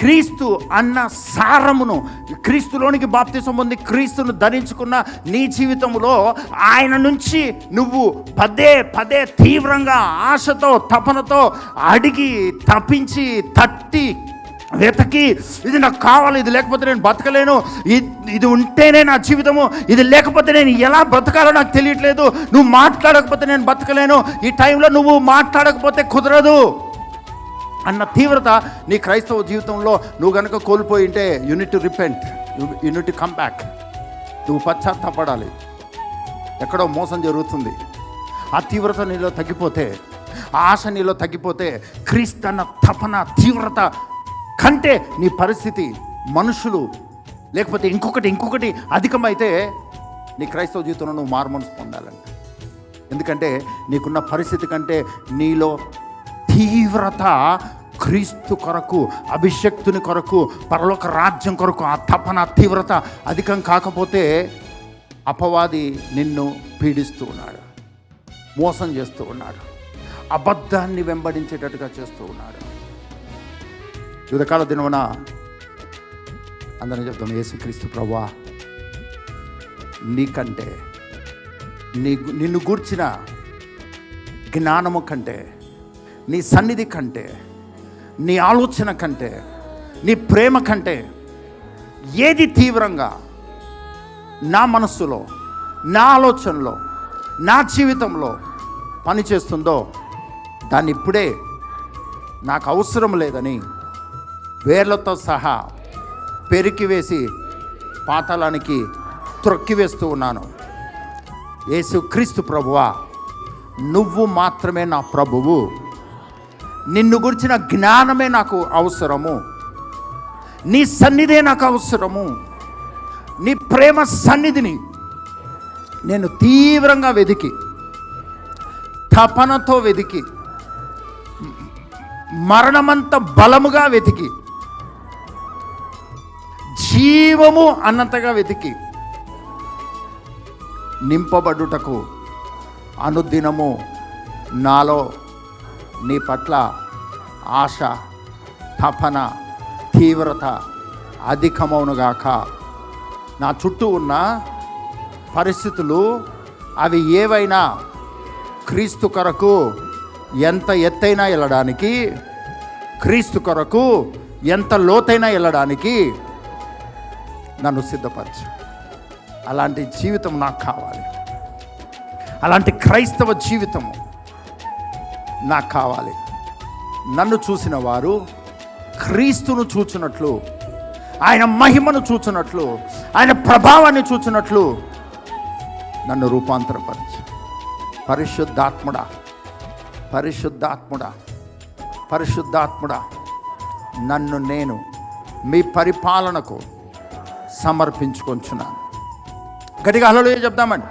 క్రీస్తు అన్న సారమును క్రీస్తులోనికి బాప్తిసం పొంది క్రీస్తును ధరించుకున్న నీ జీవితంలో ఆయన నుంచి నువ్వు పదే పదే తీవ్రంగా ఆశతో తపనతో అడిగి తప్పించి తట్టి వెతకి ఇది నాకు కావాలి ఇది లేకపోతే నేను బతకలేను ఇది ఇది ఉంటేనే నా జీవితము ఇది లేకపోతే నేను ఎలా బ్రతకాలో నాకు తెలియట్లేదు నువ్వు మాట్లాడకపోతే నేను బతకలేను ఈ టైంలో నువ్వు మాట్లాడకపోతే కుదరదు. అన్న తీవ్రత నీ క్రైస్తవ జీవితంలో నువ్వు కనుక కోల్పోయి ఉంటే you need repent you need come back నువ్వు పశ్చాత్తాపడాలి. ఎక్కడో మోసం జరుగుతుంది. ఆ తీవ్రత నీలో తగ్గిపోతే ఆ ఆశ నీలో తగ్గిపోతే క్రీస్తన్న తపన తీవ్రత కంటే నీ పరిస్థితి మనుషులు లేకపోతే ఇంకొకటి ఇంకొకటి అధికమైతే నీ క్రైస్తవ జీవితంలో నువ్వు మారుమనసు పొందాలంట. ఎందుకంటే నీకున్న పరిస్థితి కంటే నీలో తీవ్రత క్రీస్తు కొరకు అభిషక్తుని కొరకు పరలోక రాజ్యం కొరకు ఆ తపన తీవ్రత అధికం కాకపోతే అపవాది నిన్ను పీడిస్తూ ఉన్నాడు మోసం చేస్తూ ఉన్నాడు అబద్ధాన్ని వెంబడించేటట్టుగా చేస్తూ ఉన్నాడు. యుధకాల దినమున అందరం చెప్తాం యేసుక్రీస్తు ప్రభా నీకంటే నీ నిన్ను గూర్చిన జ్ఞానము కంటే నీ సన్నిధి కంటే నీ ఆలోచన కంటే నీ ప్రేమ కంటే ఏది తీవ్రంగా నా మనస్సులో నా ఆలోచనలో నా జీవితంలో పనిచేస్తుందో దాన్ని ఇప్పుడే నాకు అవసరం లేదని వేర్లతో సహా పెరికివేసి పాతాళానికి త్రొక్కివేస్తూ ఉన్నాను. యేసు క్రీస్తు ప్రభువా నువ్వు మాత్రమే నా ప్రభువు. నిన్ను గురించిన జ్ఞానమే నాకు అవసరము. నీ సన్నిధే నాకు అవసరము. నీ ప్రేమ సన్నిధిని నేను తీవ్రంగా వెదికి తపనతో వెదికి మరణమంత బలముగా వెతికి జీవము అన్నంతగా వెతికి నింపబడుటకు అనుదినము నాలో నీ పట్ల ఆశ తపన తీవ్రత అధికమవునుగాక నా చుట్టూ ఉన్న పరిస్థితులు అవి ఏవైనా క్రీస్తు కొరకు ఎంత ఎత్తైనా వెళ్ళడానికి క్రీస్తు కొరకు ఎంత లోతైనా వెళ్ళడానికి నన్ను సిద్ధపరచు. అలాంటి జీవితం నాకు కావాలి. అలాంటి క్రైస్తవ జీవితము నాకు కావాలి. నన్ను చూసిన వారు క్రీస్తును చూచినట్లు ఆయన మహిమను చూచినట్లు ఆయన ప్రభావాన్ని చూచినట్లు నన్ను రూపాంతరపరచు. పరిశుద్ధాత్ముడా పరిశుద్ధాత్ముడా పరిశుద్ధాత్ముడా నన్ను నేను మీ పరిపాలనకు సమర్పించుకొంచున్నాను. గట్టిగా హలో చెప్దామండి.